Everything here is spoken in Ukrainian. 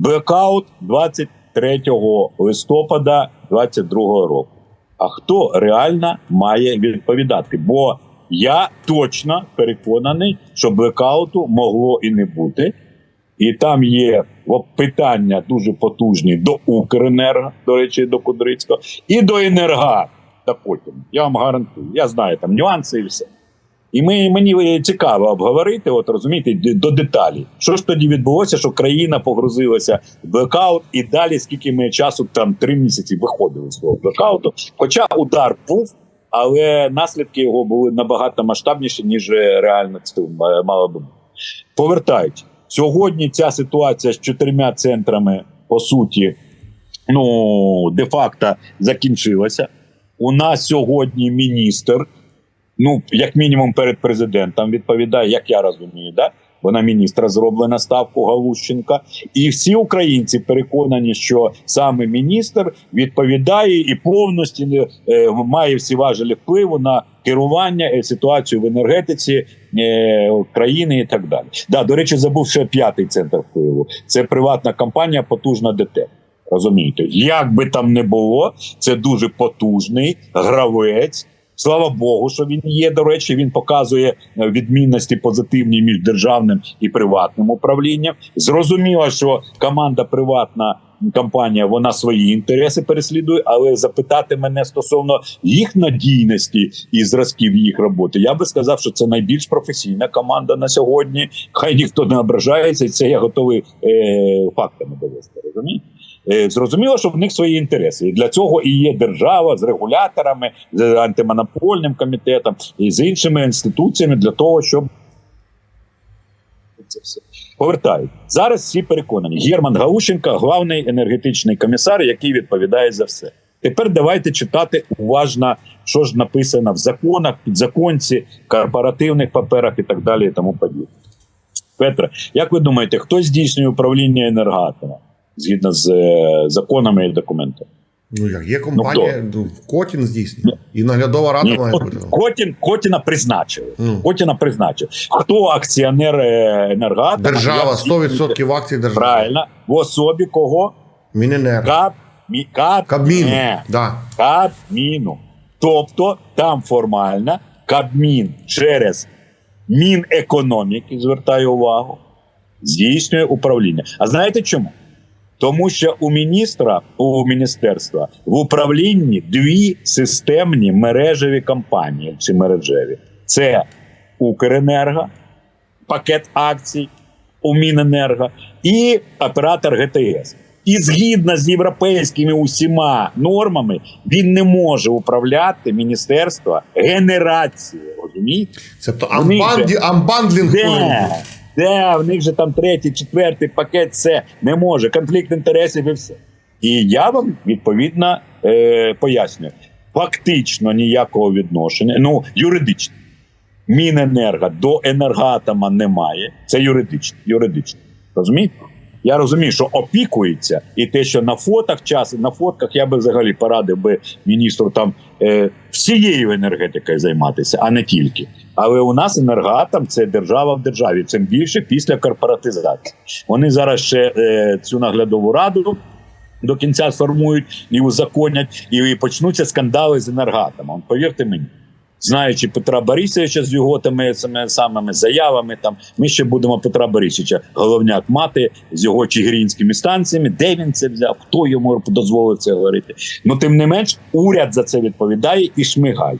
Блекаут 23 листопада 22 року. А хто реально має відповідати? Бо я точно переконаний, що блекауту могло і не бути. І там є питання дуже потужні до Укренерго, до речі, до Кудрицького, і до Енерга. Та потім я вам гарантую. Я знаю там нюанси і все. І ми, мені цікаво обговорити, от розумієте, до деталі. Що ж тоді відбулося, що країна погрузилася в блекаут, і далі скільки ми часу, там три місяці виходили з цього блекауту. Хоча удар був, але наслідки його були набагато масштабніші, ніж реально це мало би бути. Повертають сьогодні. Ця ситуація з чотирма центрами, по суті, ну де-факто закінчилася. У нас сьогодні міністр ну, як мінімум, перед президентом відповідає, як я розумію, да? Вона міністра зроблена ставку Галущенка, і всі українці переконані, що саме міністр відповідає і повністю е, має всі важелі впливу на керування е, ситуацією в енергетиці е, країни і так далі. Да, до речі, забув ще п'ятий центр впливу. Це приватна компанія, потужна ДТЕК. Розумієте, як би там не було, це дуже потужний гравець. Слава Богу, що він є. До речі, він показує е, відмінності позитивні між державним і приватним управлінням. Зрозуміло, що команда приватна компанія вона свої інтереси переслідує, але запитати мене стосовно їх надійності і зразків їх роботи, я би сказав, що це найбільш професійна команда на сьогодні. Хай ніхто не ображається, і це я готовий е, фактами довести. Розумієте? Е, Зрозуміло, що в них свої інтереси, і для цього і є держава з регуляторами, з антимонопольним комітетом і з іншими інституціями для того, щоб це все повертають зараз. Всі переконані. Герман Гаущенко, главний енергетичний комісар, який відповідає за все. Тепер давайте читати уважно, що ж написано в законах, підзаконці, корпоративних паперах і так далі, і тому подібне. Петре, як ви думаєте, хто здійснює управління енергоатомом згідно з е, законами і документами? Ну, як є компанія, ну, Котін здійснює. І наглядова рада Ні, має бути. Котін, Котіна призначили. Ну. Котіна призначив. Хто акціонер е, енергоатома? Держава, 100% акцій держави. Правильно. В особі кого? Міненерго. Каб, мі, каб, Кабмін. Не, Да. Кабміну. Тобто там формально Кабмін через Мінекономіки, звертаю увагу, здійснює управління. А знаєте чому? Тому що у міністра, у міністерства в управлінні дві системні мережеві компанії чи мережеві. Це Укренерго, пакет акцій у Міненерго і оператор ГТС. І згідно з європейськими усіма нормами він не може управляти міністерство генерацією. Розумієте? Тобто амбандлінг Де? Де? В них же там третій, четвертий пакет, це не може. Конфлікт інтересів і все. І я вам відповідно е, пояснюю: фактично ніякого відношення, ну юридично. Міненерго до енергоатома немає. Це юридично. юридично. Розумієте? Я розумію, що опікується, і те, що на фотах час, на фотках я би взагалі порадив би міністру там е, всією енергетикою займатися, а не тільки. Але у нас енергоатом це держава в державі. Це більше після корпоратизації. Вони зараз ще е, цю наглядову раду до кінця сформують і узаконять, і почнуться скандали з енергоатомом. Повірте мені. Знаючи Петра Борисовича з його тими цими самими заявами, там ми ще будемо Петра Борисовича головняк мати з його чигирінськими станціями, де він це взяв, хто йому дозволив це говорити. Ну тим не менш, уряд за це відповідає і шмигає.